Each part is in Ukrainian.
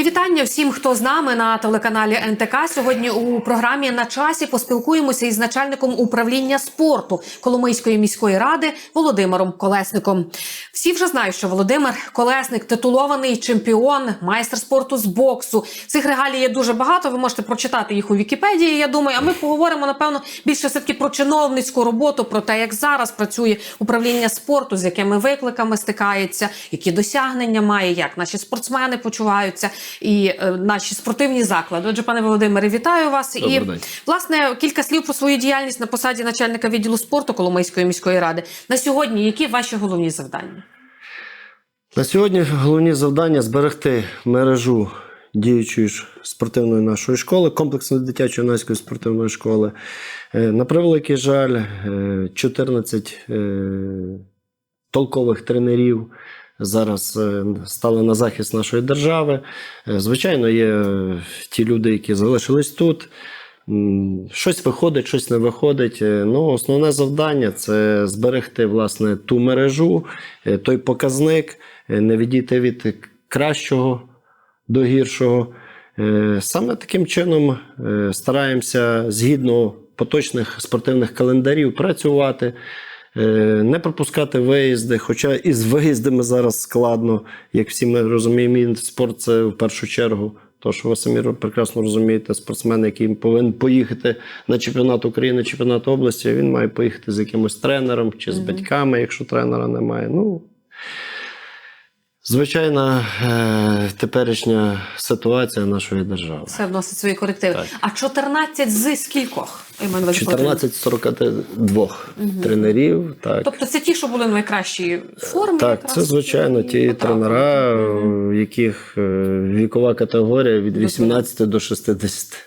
Мої вітання всім, хто з нами на телеканалі НТК. Сьогодні у програмі на часі поспілкуємося із начальником управління спорту Коломийської міської ради Володимиром Колесником. Всі вже знають, що Володимир Колесник титулований чемпіон, майстер спорту з боксу. Цих регалій є дуже багато. Ви можете прочитати їх у Вікіпедії. Я думаю, а ми поговоримо напевно більше все таки про чиновницьку роботу, про те, як зараз працює управління спорту, з якими викликами стикається, які досягнення має, як наші спортсмени почуваються і е, наші спортивні заклади. Отже, пане Володимире, вітаю вас. Добрий і день. власне кілька слів про свою діяльність на посаді начальника відділу спорту Коломийської міської ради. На сьогодні які ваші головні завдання? На сьогодні головні завдання зберегти мережу діючої спортивної нашої школи, комплексної дитячої юнацької спортивної школи. Е, На превеликий жаль, е, 14 е, толкових тренерів зараз е, стали на захист нашої держави. Е, Звичайно, є е, ті люди, які залишились тут. Щось виходить, щось не виходить. Ну, основне завдання це зберегти власне ту мережу, той показник, не відійти від кращого до гіршого. Саме таким чином стараємося згідно поточних спортивних календарів працювати, не пропускати виїзди. Хоча і з виїздами зараз складно, як всі ми розуміємо, і спорт це в першу чергу. То, що ви самі прекрасно розумієте, спортсмен, який повинен поїхати на чемпіонат України, чемпіонат області, він має поїхати з якимось тренером чи з батьками, якщо тренера немає. Ну, звичайна е, теперішня ситуація нашої держави. Це вносить свої корективи. Так. А 14 з скількох? Я маю на увазі 14 з 42 тренерів. Так, Тобто це ті, що були в найкращій формі. так якраз, це звичайно ті потрапили. тренера, Мгм. у яких е, вікова категорія від 18 до 60.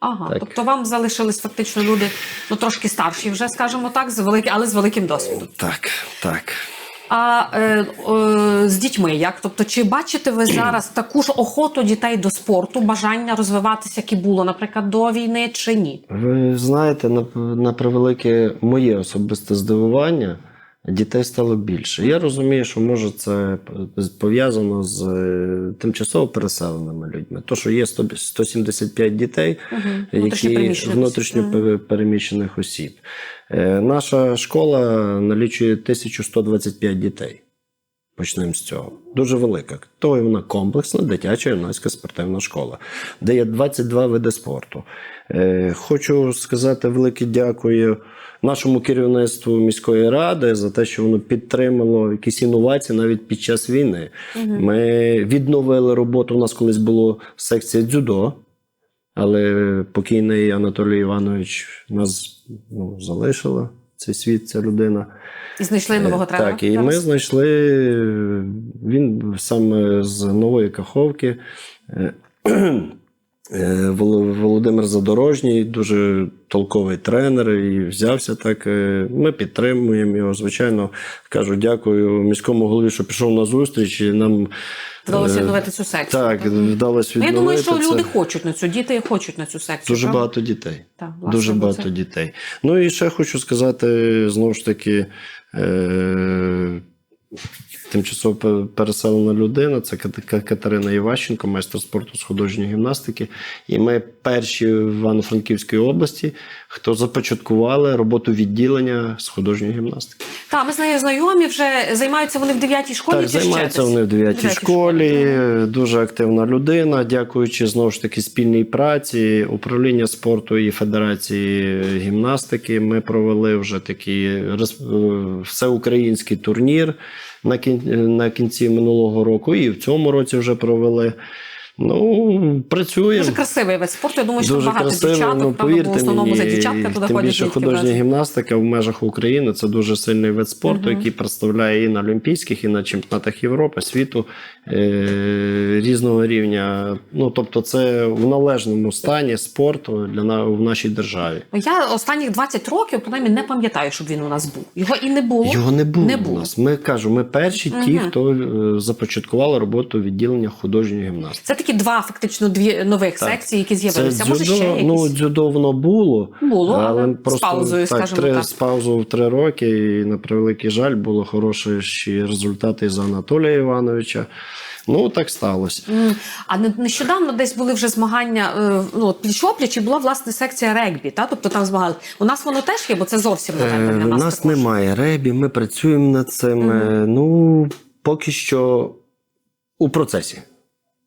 Ага, Так. тобто вам залишились фактично люди ну трошки старші, вже скажімо так, з великі, але з великим досвідом. Так, так. А е, е, з дітьми як? Тобто, чи бачите ви зараз таку ж охоту дітей до спорту, бажання розвиватися, як і було, наприклад, до війни, чи ні? Ви знаєте, на, на превелике моє особисте здивування, дітей стало більше. Я розумію, що може це пов'язано з е, тимчасово переселеними людьми. То, що є 100 175 дітей, Угу. які внутрішньо переміщених осіб. Е, Наша школа налічує 1125 дітей. Почнемо з цього. Дуже велика. То вона комплексна дитяча юнацька спортивна школа, де є 22 види спорту. Е, хочу сказати велике дякую нашому керівництву міської ради за те, що воно підтримало якісь інновації навіть під час війни. Ми відновили роботу. У нас колись була секція дзюдо. Але покійний Анатолій Іванович нас ну, залишила цей світ, ця людина. І знайшли нового Е, тренера. Так, і ми знайшли він саме з нової Каховки. Е, е, Вол- Володимир Задорожній, дуже толковий тренер, і взявся так. Ми підтримуємо його. Звичайно, кажу, дякую міському голові, що пішов на зустріч. І нам Вдалося е, відновити цю секцію. Так, вдалося Ну, відновити. Я думаю, що це. люди хочуть на цю, діти хочуть на цю секцію. Дуже правда? багато дітей. Так, власне, Дуже багато це- дітей. Ну і ще хочу сказати знову ж таки. Е- Тимчасово переселена людина це Кат- Катерина Іващенко, майстер спорту з художньої гімнастики. І ми перші в Івано-Франківській області, хто започаткували роботу відділення з художньої гімнастики. Так, ми з нею знайомі вже займаються вони в 9 школі. Так, чи займаються вони в 9 дев'ятій школі. Дуже активна людина. Дякуючи знову ж таки спільній праці, управління спорту і Федерації гімнастики. Ми провели вже такий е, всеукраїнський турнір на кін- на кінці минулого року, і в цьому році вже провели. Ну, працюємо. Дуже красивий вид спорту. Я думаю, що Дуже багато красиво, дівчаток, ну, правда, бо в основному за дівчатка туди тим більше художня вразі. гімнастика в межах України це дуже сильний вид спорту, який представляє і на Олімпійських, і на чемпіонатах Європи, світу е- різного рівня. Ну тобто, це в належному стані спорту для на в нашій державі. Я останніх 20 років принаймні не пам'ятаю, щоб він у нас був. Його і не було. Його не було Не у нас. Ми кажу, ми перші ті, хто е, започаткували роботу відділення художньої гімнастики. Це такі два фактично дві нових Так. секції, які з'явилися. Може ще якісь? ну дзюдо воно було, Було, але але з просто паузою, так, скажімо три, так. з паузою в три роки. І на превеликий жаль, було хороші результати за Анатолія Івановича. Ну так сталося. А нещодавно десь були вже змагання е, ну, пліч-опліч, і була власне секція регбі. Та? Тобто там змагали. У нас воно теж є, бо це зовсім Е, нове для У нас. також. немає ребі, ми працюємо над цим. Е, Ну, поки що у процесі.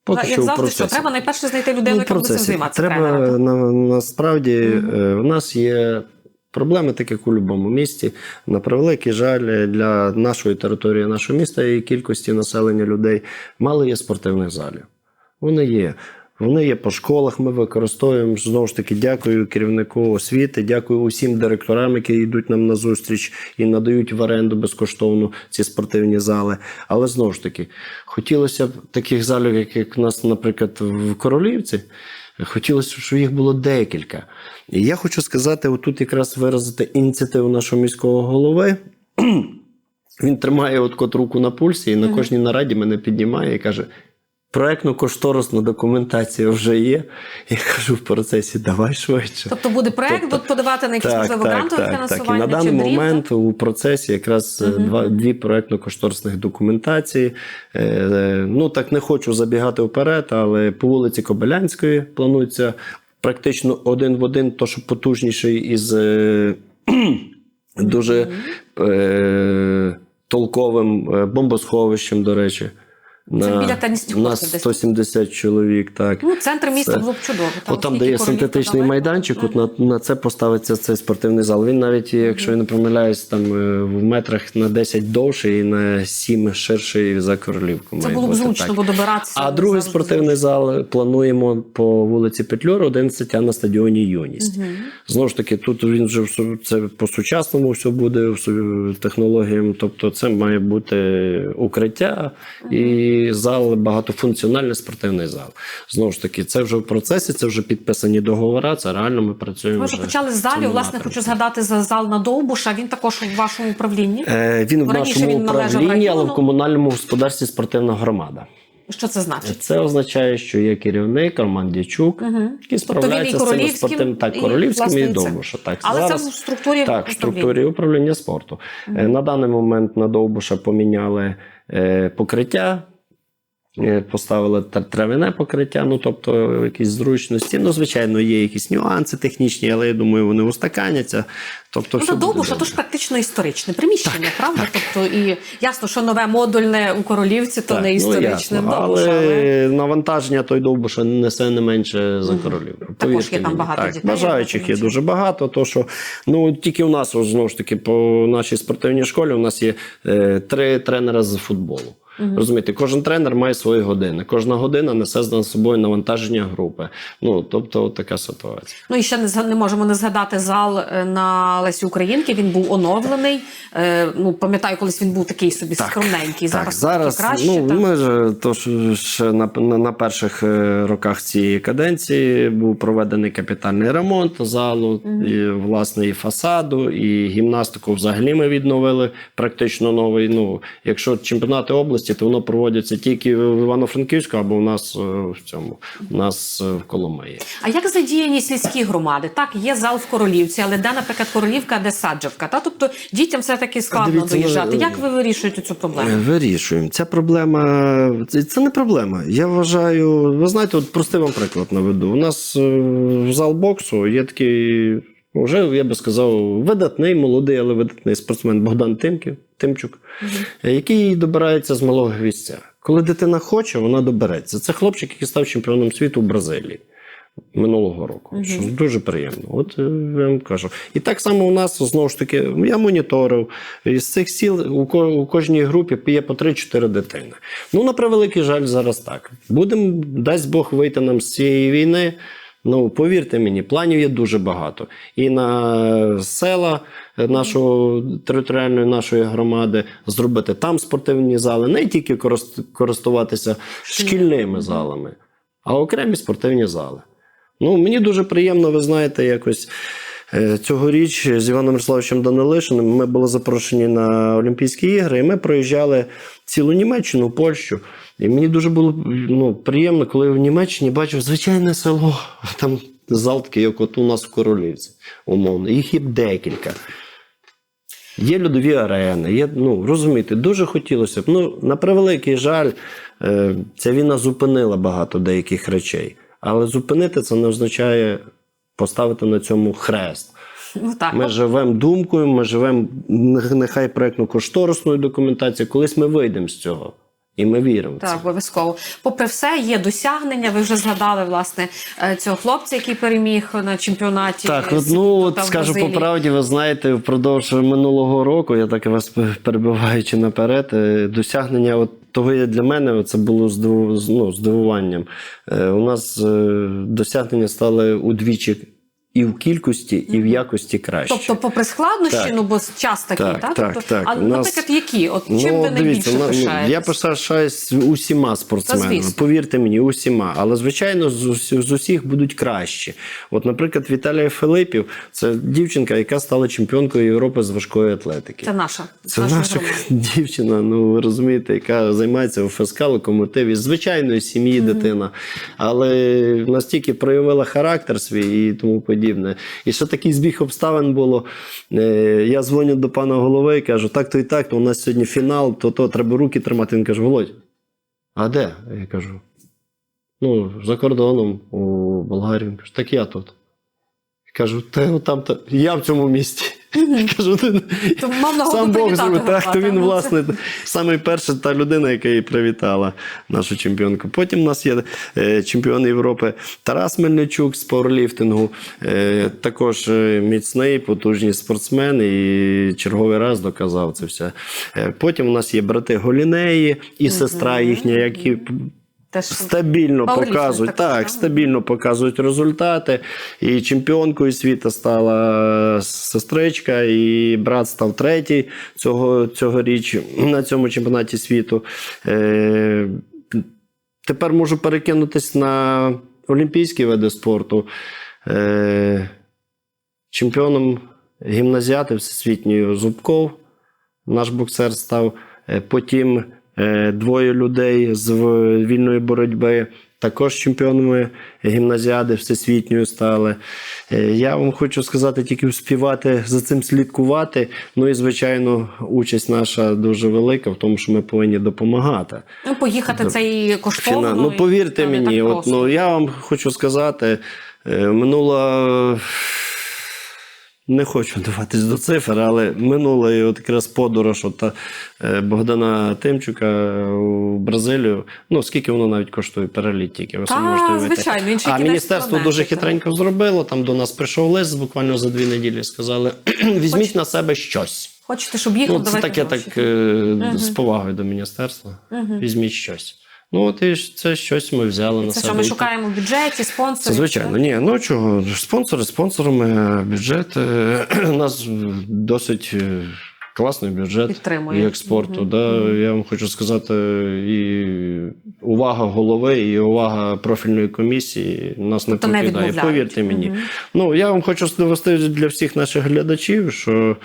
Поки Як що завжди, процесі. що треба найперше знайти людину, Ну, яка буде цим займатися. Треба на, насправді е, в нас є проблеми, так як у будь-якому місті. На превеликий жаль, для нашої території, нашого міста і кількості населення людей мало є спортивних залів. Вони є. Вони є по школах, ми використовуємо. Знову ж таки, дякую керівнику освіти, дякую усім директорам, які йдуть нам на зустріч і надають в оренду безкоштовно ці спортивні зали. Але знову ж таки, хотілося б таких залів, як, у нас, наприклад, в Королівці. Хотілося б, щоб їх було декілька. І я хочу сказати, отут якраз виразити ініціативу нашого міського голови. Він тримає от кот руку на пульсі і на кожній нараді мене піднімає і каже: проектно-кошторисна документація вже є. Я кажу в процесі, давай швидше. Тобто буде проект, будуть подавати на якісь можливо грантове так, так. І на даний момент у процесі якраз два, дві проектно-кошторисних документації. Е, е, ну так не хочу забігати вперед, але по вулиці Кобилянської планується практично один в один, то що потужніший із е, дуже е, толковим е, бомбосховищем, до речі. Це біля на кортів десь. 170 чоловік, так. Ну, центр міста Це- було б чудово. От там, де є синтетичний майданчик, от на, на це поставиться цей спортивний зал. Він навіть, якщо я не помиляюсь, там е, в метрах на 10 довший і на 7 ширший за королівку. Це було б зручно, бо добиратися. А другий спортивний зал плануємо по вулиці Петлюра, 11 а на стадіоні Юність. Знову ж таки, тут він вже це по сучасному все буде технологіям. Тобто, це має бути укриття і зал багатофункціональний спортивний зал. Знову ж таки, це вже в процесі, це вже підписані договори. Це реально ми працюємо. Ми вже почали з в залів. Власне, напрямку. хочу згадати за зал на Довбуша. Він також у вашому управлінні. Е, Він в Раніше нашому він управлінні, але в комунальному господарстві спортивна громада. Що це значить? Це означає, що є керівник Роман Дячук, Угу. який Тобто справляється з цими королівським, спортивним так, королівським і і. Довбуша. Так, Але зараз, це в структурі так, в структурі управління спорту. Е, На даний момент на Довбуша поміняли е, покриття. Е, Поставили тр- травяне покриття, ну тобто якісь зручності. Ну, звичайно, є якісь нюанси технічні, але я думаю, вони устаканяться. Тобто, Ну, Довбуша, добре. то ж практично історичне приміщення, правда? Тобто, і ясно, що нове модульне у королівці, то Так, не ну, історичне ясно. Довбуша, але, але... навантаження той довбуша несе не менше за королівку. Також Повірте є там мені. багато так, дітей, Бажаючих є дуже багато. То що ну тільки у нас знову ж таки по нашій спортивній школі у нас є е, три тренера з футболу. Розумієте, кожен тренер має свої години. Кожна година несе за собою навантаження групи. Ну тобто, от така ситуація. Ну і ще не, не можемо не згадати зал е, на Лесі Українки. Він був оновлений. Е, ну, пам'ятаю, колись він був такий собі скромненький. Так, Зараз, зараз краще. ну, так. ми ж то ж на, на, на перших е, роках цієї каденції був проведений капітальний ремонт залу, і, власне, і фасаду, і гімнастику взагалі ми відновили практично новий. Ну, якщо чемпіонати області, то воно проводяться тільки в Івано-Франківську або у нас е, в цьому, у нас е, в Коломиї. А як задіяні сільські громади? Так, є зал в Королівці, але де, наприклад, Королівка, де Саджавка? Та тобто дітям все таки складно Дивіться, доїжджати. е, Як ви вирішуєте цю проблему? Е, Вирішуємо. Ця проблема це, це не проблема. Я вважаю, ви знаєте, от простий вам приклад наведу. У нас е, в зал боксу є такий, вже я би сказав, видатний, молодий, але видатний спортсмен Богдан Тимків, Тимчук, який добирається з малого гвістя. Коли дитина хоче, вона добереться. Це хлопчик, який став чемпіоном світу в Бразилії. Минулого року, що дуже приємно. От е, я вам кажу. І так само у нас знову ж таки, я моніторив. Із цих сіл у, ко- у кожній групі є по 3-4 дитини. Ну, на превеликий жаль, зараз так. Будемо, дасть Бог вийти нам з цієї війни. Ну, повірте мені, планів є дуже багато. І на села нашого територіальної нашої громади зробити там спортивні зали, не тільки користуватися шкільними залами, а окремі спортивні зали. Ну, мені дуже приємно, ви знаєте, якось. е, Цьогоріч з Іваном Ярославовичем Данилишиним ми були запрошені на Олімпійські ігри, і ми проїжджали цілу Німеччину, Польщу. І мені дуже було ну, приємно, коли я в Німеччині бачив звичайне село, там зал такий, як от у нас в Королівці, умовно. Їх є декілька. Є льодові арени, є, ну, розумієте, дуже хотілося б. Ну, на превеликий жаль, е, ця війна зупинила багато деяких речей. Але зупинити це не означає поставити на цьому хрест. Ну так. Ми живемо думкою, ми живемо нехай проєктно-кошторисною документацією. Колись ми вийдемо з цього. І ми віримо. Так, обов'язково. Попри все, є досягнення. Ви вже згадали власне е, цього хлопця, який переміг на чемпіонаті. Так, от, ну от скажу по правді, ви знаєте, впродовж минулого року, я так вас перебиваючи наперед, е, досягнення от того є для мене це було здиву, ну, здивуванням. Е, У нас досягнення стали удвічі і в кількості, і в якості краще. Тобто, попри складнощі, Так. ну бо час такий, Так, так? так, тобто, так. А, У нас- наприклад, які? От чим ви найбільше дивіться, ну, пишаєтесь? я пишаюсь усіма спортсменами. Повірте мені, усіма. Але звичайно, з, з усіх будуть кращі. От, наприклад, Віталія Филипів це дівчинка, яка стала чемпіонкою Європи з важкої атлетики. Це наша. Це наша наша дівчина, ну ви розумієте, яка займається у ФСК локомотиві, звичайної сім'ї дитина, але настільки проявила характер свій і тому подібне. І ще такий збіг обставин було. Е, Я дзвоню до пана голови і кажу: так, то і так, то у нас сьогодні фінал, то то треба руки тримати. Він каже: Володь, а де? Я кажу: ну, за кордоном у Болгарії. Він каже, так я тут. Кажу, та там то я в цьому місті. Кажу, То мав Сам Бог зробив. Так, то він, Ну, власне, саме перша та людина, яка її привітала, нашу чемпіонку. Потім у нас є е, чемпіон Європи Тарас Мельничук з пауерліфтингу. Е, також е, міцний, потужний спортсмен і черговий раз доказав це все. Потім у нас є брати Голінеї і сестра їхня, які Теж стабільно показують. Так, так? стабільно показують результати. І чемпіонкою світу стала сестричка, і брат став третій цього, цього річ на цьому чемпіонаті світу. Е, тепер можу перекинутись на олімпійські види спорту. Е, чемпіоном гімназіати всесвітньої Зубков. Наш боксер став. Е, Потім е, двоє людей з вільної боротьби. Також чемпіонами гімназіади всесвітньої стали. Е, Я вам хочу сказати, тільки вспівати за цим слідкувати. Ну і звичайно, участь наша дуже велика в тому, що ми повинні допомагати. Ну, поїхати це і коштовно. Ну, повірте не мені, от, ну, я вам хочу сказати, е, минула. Не хочу даватись до цифр, але минула і от якраз подорож от, та, е, Богдана Тимчука у Бразилію. Ну, скільки воно навіть коштує переліт тільки, ви самі можете звичайно, А міністерство дуже так. хитренько зробило. Там до нас прийшов лист буквально за дві неділі. Сказали: візьміть на себе щось. Хочете, щоб їхав, Ну, це давайте таке гроші. так е, з повагою до міністерства. Візьміть щось. Ну, от і це щось ми взяли на Це що ми шукаємо в бюджеті, спонсорів? звичайно. Ні, ну чого? Спонсори спонсорами, бюджет. е, У нас досить е, класний бюджет Підтримує. і експорту. Да, Я вам хочу сказати, і увага голови, і увага профільної комісії нас не Тобто покидає. відмовляють. Повірте мені. Ну, я вам хочу довести для всіх наших глядачів, що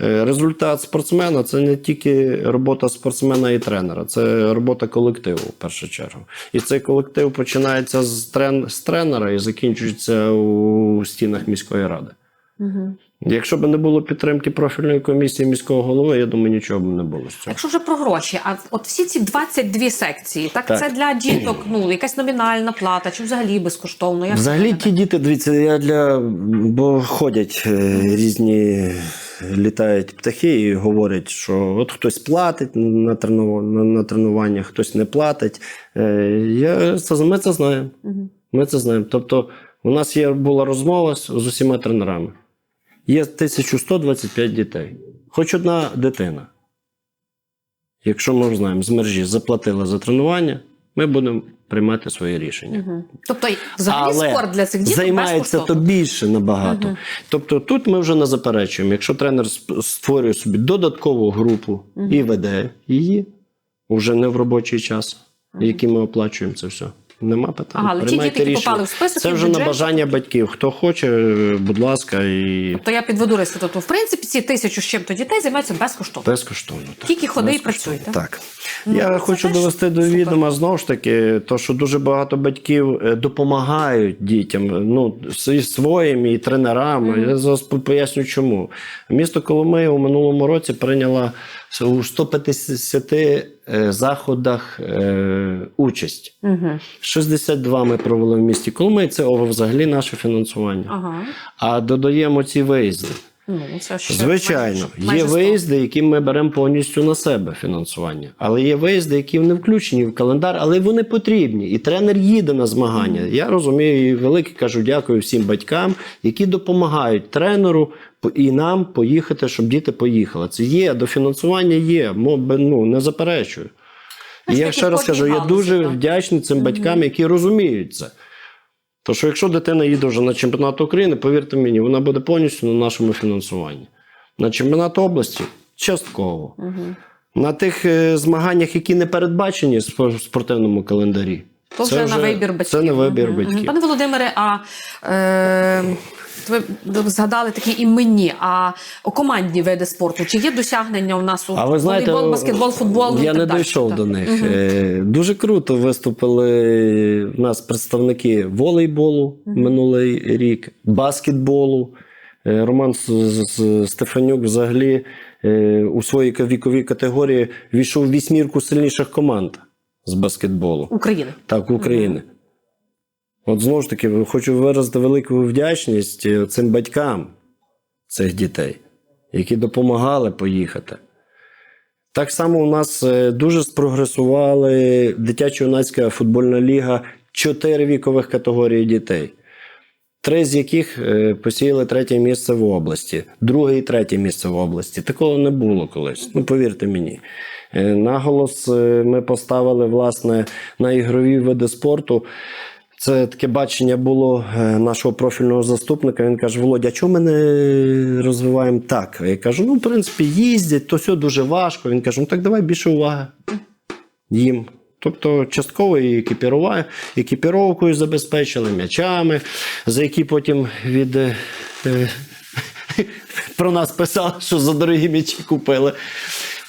е, результат спортсмена це не тільки робота спортсмена і тренера, це робота колективу в першу чергу. І цей колектив починається з, трен, з тренера і закінчується у стінах міської ради. Мгм. Якщо б не було підтримки профільної комісії міського голови, я думаю, нічого б не було з цього. Якщо вже про гроші, а от всі ці 22 секції, так, Так. це для діток, ну якась номінальна плата, чи взагалі безкоштовно? Як Взагалі, ті діти, дивіться, я для бо ходять е, різні літають птахи і говорять, що от хтось платить на, трену, на, на тренування, хтось не платить. Е, Я, це, ми це знаємо. Ми це знаємо. Тобто, у нас є була розмова з усіма тренерами. Є 1125 дітей. Хоч одна дитина. Якщо ми знаємо, з мережі заплатила за тренування, ми будемо приймати своє рішення. Мгм. Тобто, взагалі Але спорт для цих діток займається то більше набагато. Тобто тут ми вже не заперечуємо. Якщо тренер створює собі додаткову групу і веде її вже не в робочий час, який ми оплачуємо це все. Нема питань. Ага, але ті діти, які попали в список, Це вже на бажання батьків. Хто хоче, будь ласка, і То я підведу реституту. В принципі, ці тисячу з чим-то дітей займаються безкоштовно. безкоштовно. Так. Тільки ходи і працюй, так? Так. Ну, Я це хочу теж довести до супер. відома знову ж таки, то, що дуже багато батьків е, допомагають дітям, ну, своїм і тренерам. Я зараз поясню, чому. Місто Коломия у минулому році прийняло у 150 е, заходах е, участь. Угу. 62 ми провели в місті Коломиї, це взагалі наше фінансування. Ага. А додаємо ці виїзди. Ну, це ще Звичайно, майже- майже є 100. виїзди, які ми беремо повністю на себе фінансування. Але є виїзди, які не включені в календар, але вони потрібні. І тренер їде на змагання. Я розумію, і велике кажу дякую всім батькам, які допомагають тренеру і нам поїхати, щоб діти поїхали. Це є, дофінансування є, ну, не заперечую. І я ще раз кажу, я дуже вдячний цим батькам, які розуміють це. То що якщо дитина їде вже на чемпіонат України, повірте мені, вона буде повністю на нашому фінансуванні. На чемпіонат області частково. На тих е, змаганнях, які не передбачені в спортивному календарі. То Це вже на вибір батьків. Це на вибір мгм. батьків. Пане Володимире, а е, ви згадали такі іменні, а о командні види спорту. Чи є досягнення у нас у А ви знаєте, волейбол, баскетбол, футбол? і я не дійшов Так. до них. Е, Дуже круто виступили в нас представники волейболу минулий рік, баскетболу. Е, Роман Стефанюк взагалі е, у своїй віковій категорії війшов в вісьмірку сильніших команд з баскетболу. України. Так, України. От знову ж таки, хочу виразити велику вдячність е, цим батькам цих дітей, які допомагали поїхати. Так само у нас е, дуже спрогресували дитячо-юнацька футбольна ліга чотири вікових категорії дітей. Три з яких е, посіяли третє місце в області, друге і третє місце в області. Такого не було колись. Ну, повірте мені. Наголос ми поставили власне на ігрові види спорту. Це таке бачення було е, нашого профільного заступника. Він каже: Володя, а чому ми не розвиваємо так? Я кажу: ну, в принципі, їздять, то все дуже важко. Він каже: ну так давай більше уваги їм. Тобто частково і екіпіровкою забезпечили, м'ячами, за які потім від. е, е, про нас писали, що за дорогі м'ячі купили.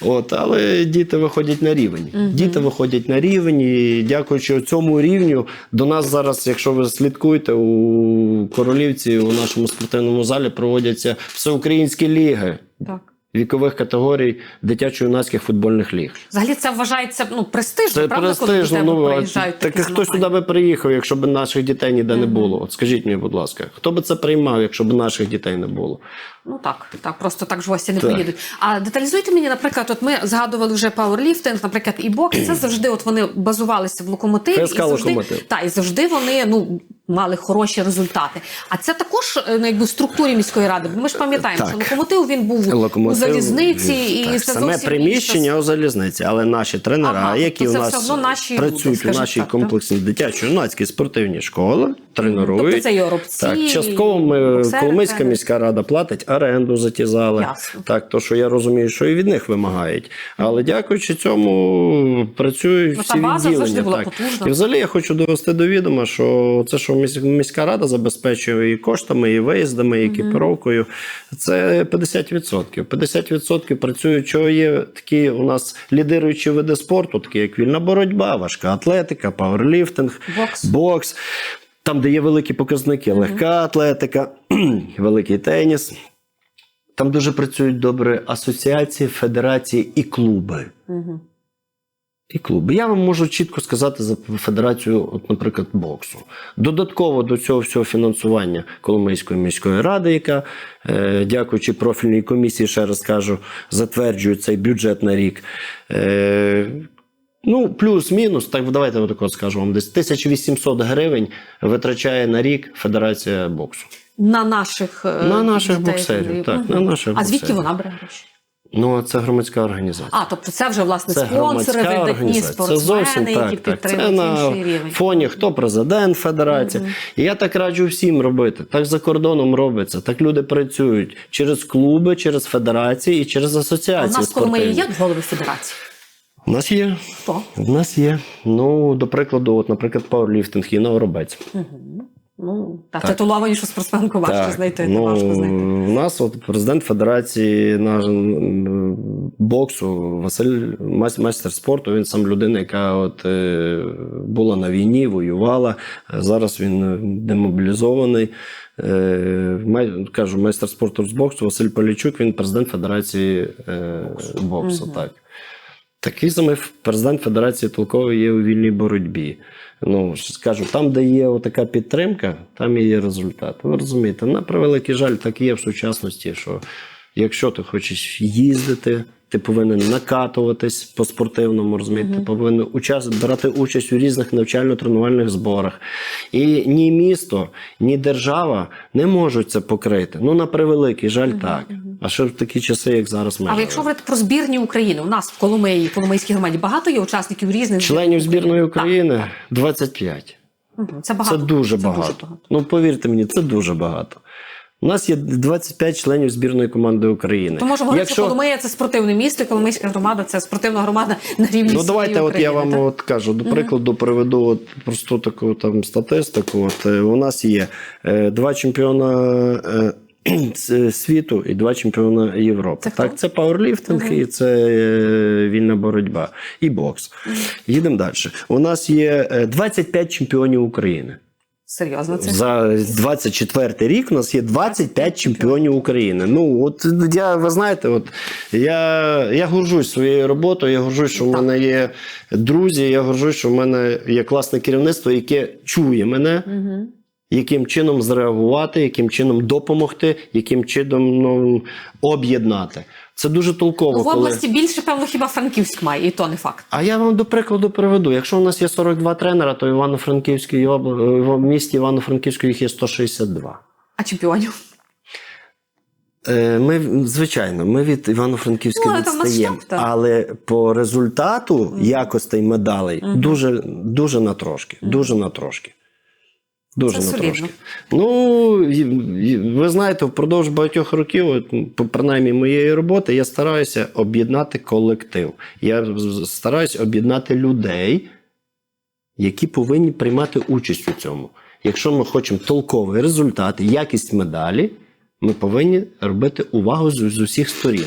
От, але діти виходять на рівень. Діти виходять на рівень, і дякуючи цьому рівню, до нас зараз, якщо ви слідкуєте, у Королівці у нашому спортивному залі проводяться всеукраїнські ліги Так. Вікових категорій дитячо-юнацьких футбольних ліг. Взагалі це вважається ну, престижно, Це правда, коли престижно. тебе Ну, приїжджають так хто сюди би приїхав, якщо б наших дітей ніде не було? От скажіть мені, будь ласка, хто би це приймав, якщо б наших дітей не було? Ну так, так, просто так ж гості не Так. поїдуть. А деталізуйте мені, наприклад, от ми згадували вже пауерліфтинг, наприклад, і бокс. Це завжди от вони базувалися в локомотиві. ФСК і завжди, «Локомотив». Та, і завжди вони ну, мали хороші результати. А це також е, ну, якби в структурі міської ради. Бо ми ж пам'ятаємо, що локомотив він був у залізниці, і так, це саме приміщення інша- у залізниці, але наші тренера, Ага, які у нас наші люди, працюють у нашій так, комплексній дитячо-юнацькій спортивній школи, тренують. Тобто це і Так, частково ми Коломийська міська рада платить оренду за ті зали. Ясно. Так, то що я розумію, що і від них вимагають. Але дякуючи цьому працюють Ну, всі база відділення. завжди була так. потужна. І взагалі я хочу довести до відома, що це, що міська рада забезпечує і коштами, і виїздами, і екіпіровкою, це 50%. 50% працюють, що є такі у нас лідируючі види спорту, такі як вільна боротьба, важка атлетика, пауерліфтинг, Бокс. бокс. Там, де є великі показники, легка атлетика, великий теніс. Там дуже працюють добре асоціації, федерації і клуби. І клуби. Я вам можу чітко сказати за федерацію, от, наприклад, боксу. Додатково до цього всього фінансування Коломийської міської ради, яка, е, дякуючи профільній комісії, ще раз кажу, затверджує цей бюджет на рік. Е, ну, плюс-мінус, так давайте я тако скажу вам, десь 1800 гривень витрачає на рік Федерація боксу. На наших, е, На наших боксерів, так, Мгм. на наших А звідки боксерів. вона бере гроші? Ну, а це громадська організація. А, тобто це вже власне Це спонсори, видатні організація. Це спортсмени, зовсім які так. так. Це на інший рівень. фоні, хто президент федерації. І я так раджу всім робити. Так за кордоном робиться. Так люди працюють через клуби, через федерації і через А у нас в Коломиї спортивні. є голови федерації. У нас є. Хто? У нас є. Ну, до прикладу, от, наприклад, пауерліфтинг є Робець. Угу. Ну, та Так. титулованішу спортсменку важко Так, знайти. Ну, важко знайти. У нас от президент Федерації наш, боксу Василь майстер спорту. Він сам людина, яка от, е, була на війні, воювала. Е, Зараз він е, демобілізований. Е, май, кажу, майстер спорту з боксу Василь Полічук, він президент Федерації е, боксу. Мгм. Так. Такий самий президент Федерації толкової є у вільній боротьбі. Ну, скажу, там, де є така підтримка, там і є результат. Ви розумієте, на превеликий жаль, так є в сучасності, що якщо ти хочеш їздити, ти повинен накатуватись по спортивному, розумієте, ти повинен учас, брати участь у різних навчально-тренувальних зборах. І ні місто, ні держава не можуть це покрити. Ну, на превеликий жаль, так. А ще в такі часи, як зараз ми. Але якщо говорити про збірні України, у нас в Коломиї, в Коломийській громаді багато є учасників різних членів збірної України 25. Мгм. Це багато. Це дуже Це багато. Дуже багато. Ну, повірте мені, це дуже багато. У нас є 25 членів збірної команди України. То можемо говорити, що Коломия це спортивне місто, і Коломийська громада це спортивна громада на рівні Ну, давайте, от я вам так? от кажу, до прикладу, приведу от просту таку там статистику. От, е, у нас є е, два чемпіона е, світу і два чемпіона Європи. Це так, це пауерліфтинг і це е, вільна боротьба, і бокс. Їдемо далі. У нас є е, 25 чемпіонів України. Серйозно, це За 24 рік у нас є 25 чемпіонів України. Ну, от я, ви знаєте, от я, я горжусь своєю роботою, я горжусь, що в мене є друзі, я горжусь, що в мене є класне керівництво, яке чує мене, Угу. Яким чином зреагувати, яким чином допомогти, яким чином ну, об'єднати. Це дуже толково. в коли... області більше, певно, хіба Франківськ має, і то не факт. А я вам до прикладу приведу. Якщо у нас є 42 тренера, то в Івано-Франківській обла... в місті Івано-Франківську їх є 162. А чемпіонів? Е, Ми, звичайно, ми від Івано-Франківська Ну, відстаємо, але по результату якостей медалей дуже, дуже на трошки. Дуже на трошки. Дуже Це солідно. трошки. Ну, ви знаєте, впродовж багатьох років, по- принаймні моєї роботи, я стараюся об'єднати колектив. Я стараюся об'єднати людей, які повинні приймати участь у цьому. Якщо ми хочемо толковий результат, якість медалі, ми повинні робити увагу з, з усіх сторін.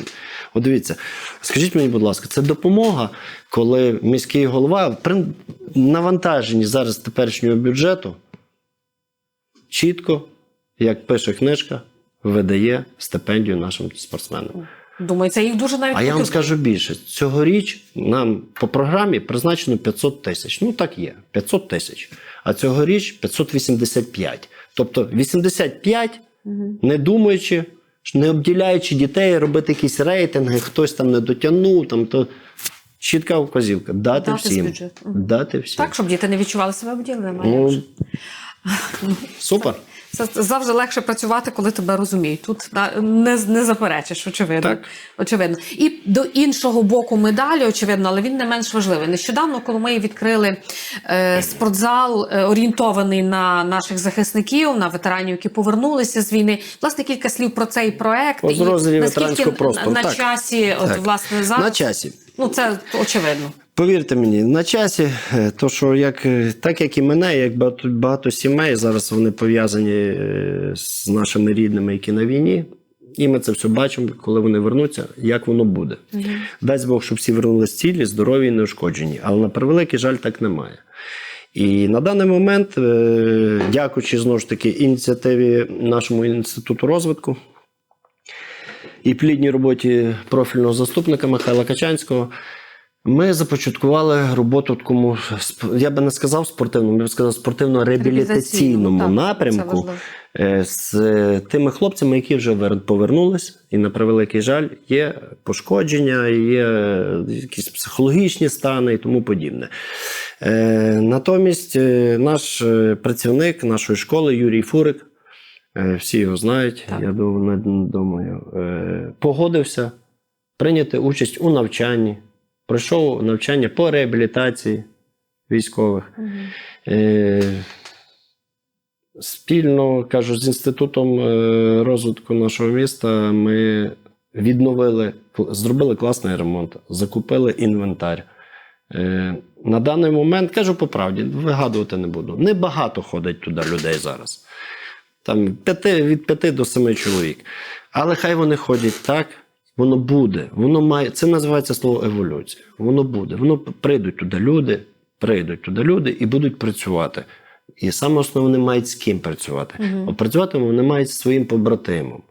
От дивіться, скажіть мені, будь ласка, це допомога, коли міський голова при навантаженні зараз теперішнього бюджету чітко, як пише книжка, видає стипендію нашим спортсменам. Думаю, це їх дуже навіть А я вам скажу більше: цьогоріч нам по програмі призначено 500 тисяч. Ну так є, 500 тисяч. А цьогоріч 585. Тобто 85, не думаючи, не обділяючи дітей, робити якісь рейтинги, хтось там не дотягнув, там то чітка вказівка. Дати, Дати всім. Дати всім. Так, щоб діти не відчували себе обділеними. Ну, супер. Це завжди легше працювати, коли тебе розуміють. Тут не, не заперечиш, очевидно. Так. очевидно. І до іншого боку медалі, очевидно, але він не менш важливий. Нещодавно, коли ми відкрили е, спортзал, е, орієнтований на наших захисників, на ветеранів, які повернулися з війни. Власне, кілька слів про цей проект. Розділі ветеранського простору. на, на Так. часі, от Так. власне зараз. На часі. Ну це очевидно. Повірте мені, на часі, е, то що як, е, так як і мене, як багато, багато сімей, зараз вони пов'язані е, з нашими рідними, які на війні. І ми це все бачимо, коли вони вернуться, як воно буде. Дасть Бог, щоб всі вернулись цілі, здорові і неушкоджені. Але на превеликий жаль, так немає. І на даний момент, дякуючи знову ж таки ініціативі нашому інституту розвитку і плідній роботі профільного заступника Михайла Качанського, ми започаткували роботу такому, сп- я би не сказав спортивному, я б сказав спортивно-реабілітаційному напрямку е, з тими хлопцями, які вже повернулись, і на превеликий жаль, є пошкодження, є якісь психологічні стани і тому подібне. Е, Натомість е, наш працівник нашої школи Юрій Фурик, всі його знають, Так. я думаю, погодився прийняти участь у навчанні, пройшов навчання по реабілітації військових. Е, Спільно кажу, з інститутом е, розвитку нашого міста ми відновили, зробили класний ремонт, закупили інвентар, Е, на даний момент, кажу по правді, вигадувати не буду. Небагато ходить туди людей зараз. Там п'яти, від 5 до 7 чоловік. Але хай вони ходять так, воно буде. Воно має, це називається слово еволюція. Воно буде. Воно прийдуть туди люди, прийдуть туди люди і будуть працювати. І саме основне, мають з ким працювати. А працювати вони мають зі своїм побратимом,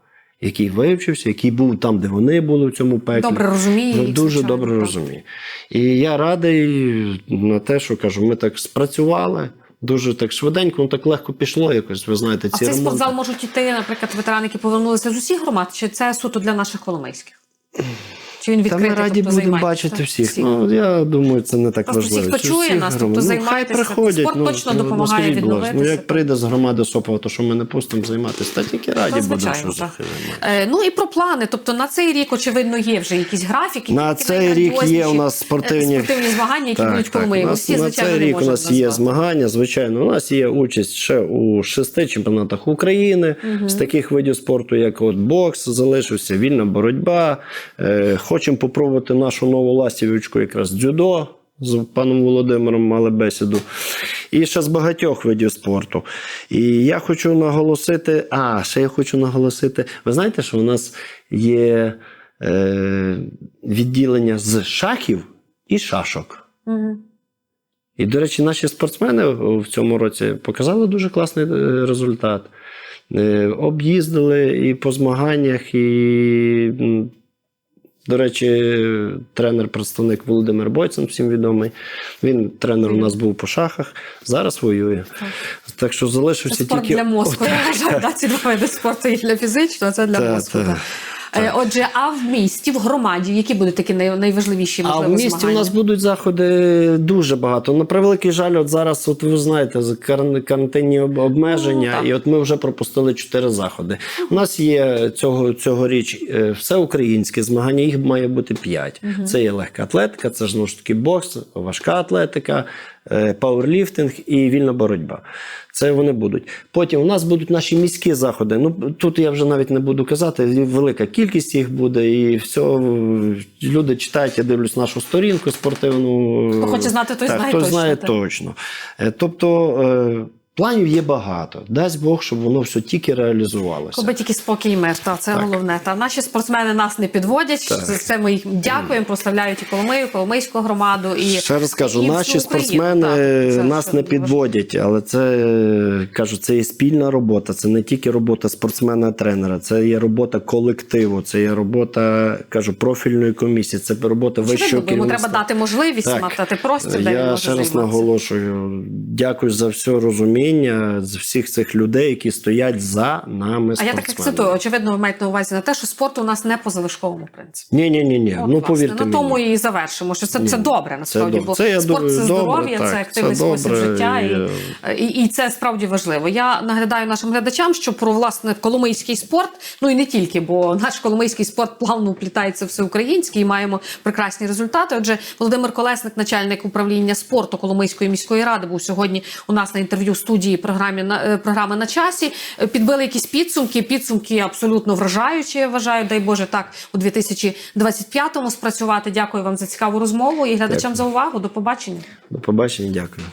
який вивчився, який був там, де вони були в цьому пеклі. Добре розуміє Ну, дуже добре так. розумію. І я радий на те, що кажу, ми так спрацювали. Дуже так швиденько, ну так легко пішло якось. Ви знаєте, А в ці цей ремонти. спортзал можуть іти, наприклад, ветерани, які повернулися з усіх громад, чи це суто для наших коломийських? Чи він Та відкритий? ми раді тобто будемо бачити всіх. Ну я думаю, це не так Просто важливо. всіх, хто Чи чує всіх нас, тобто ну, приходять. Спорт ну, точно ну, допомагає будь ласка, Ну як прийде з громади Сопова, то що ми не пустимо займатися? Та тільки раді Та, будемо, що так. займатися. Е, ну і про плани. Тобто на цей рік, очевидно, є вже якісь графіки. На цей рік є у нас е, спортивні, спортивні змагання, які будуть в Коломиї. У Ми нас, на цей рік у нас є змагання. Звичайно, у нас є участь ще у шести чемпіонатах України з таких видів спорту, як от бокс, залишився вільна боротьба. Хочемо попробувати нашу нову ластівочку, якраз дзюдо. З паном Володимиром мали бесіду. І ще з багатьох видів спорту. І я хочу наголосити. А, ще я хочу наголосити. Ви знаєте, що у нас є е, відділення з шахів і шашок. Мгм. І, до речі, наші спортсмени в цьому році показали дуже класний е, результат. Е, Об'їздили і по змаганнях, і, до речі, тренер-представник Володимир Бойцин, всім відомий. Він тренер у нас був по шахах, зараз воює. Так що Це залишився спорт тільки. для мозку. Я вважаю, ці два види спорту і для фізичного, а це для так, мозку. Так. так. Е, Отже, а в місті, в громаді, які будуть такі най- найважливіші А в місті змагання? у нас будуть заходи дуже багато. На превеликий жаль, от зараз, от ви знаєте, з каран- карантинні обмеження, Ну, і от ми вже пропустили чотири заходи. У нас є цього цьогоріч е, всеукраїнське змагання, їх має бути п'ять. Це є легка атлетика, це ж знову ж таки бокс, важка атлетика, е, пауерліфтинг і вільна боротьба. Це вони будуть. Потім у нас будуть наші міські заходи. Ну тут я вже навіть не буду казати. Велика кількість їх буде, і все люди читають. Я дивлюсь нашу сторінку спортивну. Хто хоче знати, той так, знає хто точно, знає так. точно. Е, Тобто е, планів є багато. Дасть Бог, щоб воно все тільки реалізувалося. Коби тільки спокій мир, та це Так. головне. Та наші спортсмени нас не підводять. Так. За це ми їм дякуємо, прославляють і Коломию, Коломийську громаду. І Ще раз кажу, і наші спортсмени Так, нас не підводять, але це кажу, це є спільна робота. Це не тільки робота спортсмена-тренера, це є робота колективу, це є робота кажу профільної комісії, це робота вищого керівництва. треба дати можливість Так. мати простір, Я ще раз наголошую. Дякую за все розуміння з всіх цих людей, які стоять за нами. А я так спортсменами. акцентую, очевидно, ви маєте на увазі на те, що спорт у нас не по залишковому принципі. Ні, ні, ні, ні. От, Ну власне, повірте на тому мені. і завершимо. Що це, Ні, це добре насправді, добре. бо Це, я спорт думаю, це здоров'я, це активний це спосіб добре, життя, і, і, і, і це справді важливо. Я нагадаю нашим глядачам, що про власне коломийський спорт, ну і не тільки, бо наш коломийський спорт плавно вплітається всеукраїнський і маємо прекрасні результати. Отже, Володимир Колесник, начальник управління спорту Коломийської міської ради, був сьогодні у нас на інтерв'ю студії програмі на е, програми на часі. Е, Підбили якісь підсумки. Підсумки абсолютно вражаючі. Я вважаю, дай Боже, так у 2025-му спрацювати. Дякую вам за цікаву розмову і глядачам Дякую. за увагу. До побачення. До побачення, дякую.